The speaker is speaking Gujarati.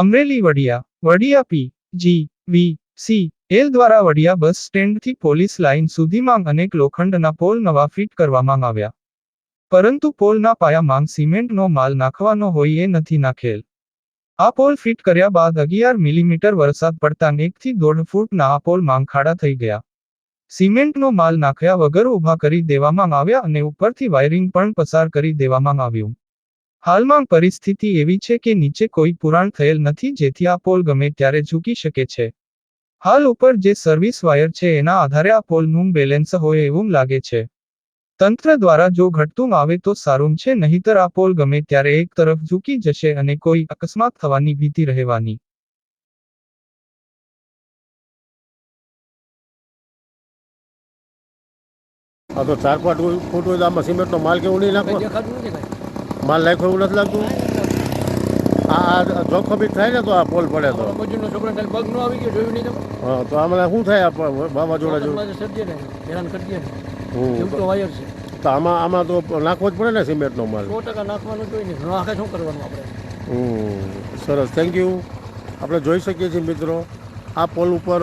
Amreli Vadia Vadia P, G, V, C, L દ્વારા વડિયા બસ સ્ટેન્ડથી પોલીસ લાઇન સુધીમાં અનેક લોખંડના પોલ નવા ફિટ કરવામાં આવ્યા. પરંતુ પોલના પાયામાં સિમેન્ટનો માલ નાખવાનો હોય એ નથી નાખેલ. આ પોલ ફિટ કર્યા બાદ અગિયાર મિલીમીટર વરસાદ પડતા એકથી દોઢ ફૂટના આ પોલ ખાડા થઈ ગયા. સિમેન્ટનો માલ નાખ્યા વગર ઊભા કરી દેવામાં આવ્યા અને ઉપરથી વાયરિંગ પણ પસાર કરી દેવામાં આવ્યું. હાલમાં પરિસ્થિતિ એવી છે કે નીચે કોઈ પુરાણ થયેલ નથી જેથી આ પોલ ગમે ત્યારે ઝૂકી શકે છે. હાલ ઉપર જે સર્વિસ વાયર છે એના આધારે આ પોલનું બેલેન્સ હોય એવું લાગે છે. તંત્ર દ્વારા જો ઘટતું આવે તો સારું છે નહીતર આ પોલ ગમે ત્યારે એક તરફ ઝૂકી જશે અને કોઈ અકસ્માત થવાની ભીતિ રહેવાની. આ તો ચાર પાંચ ફૂટ હોય તો આમાં સિમેન્ટનો માલ કેવું નહીં નાખો માલ નાખ્યો એવું નથી લાગતું? આ આ જોખમી થાય ને તો આ પોલ પડે તો. હા તો આમાં શું થાય વાવાઝોડા જેવું તો વાયર છે. તો આમાં આમાં તો નાખવો જ પડે ને સિમેન્ટનો માલ. સો ટકા નાખવાનું જોઈએ નાખે શું કરવાનું આપણે? સરસ. થેન્ક યુ આપણે જોઈ શકીએ છીએ મિત્રો. આ પોલ ઉપર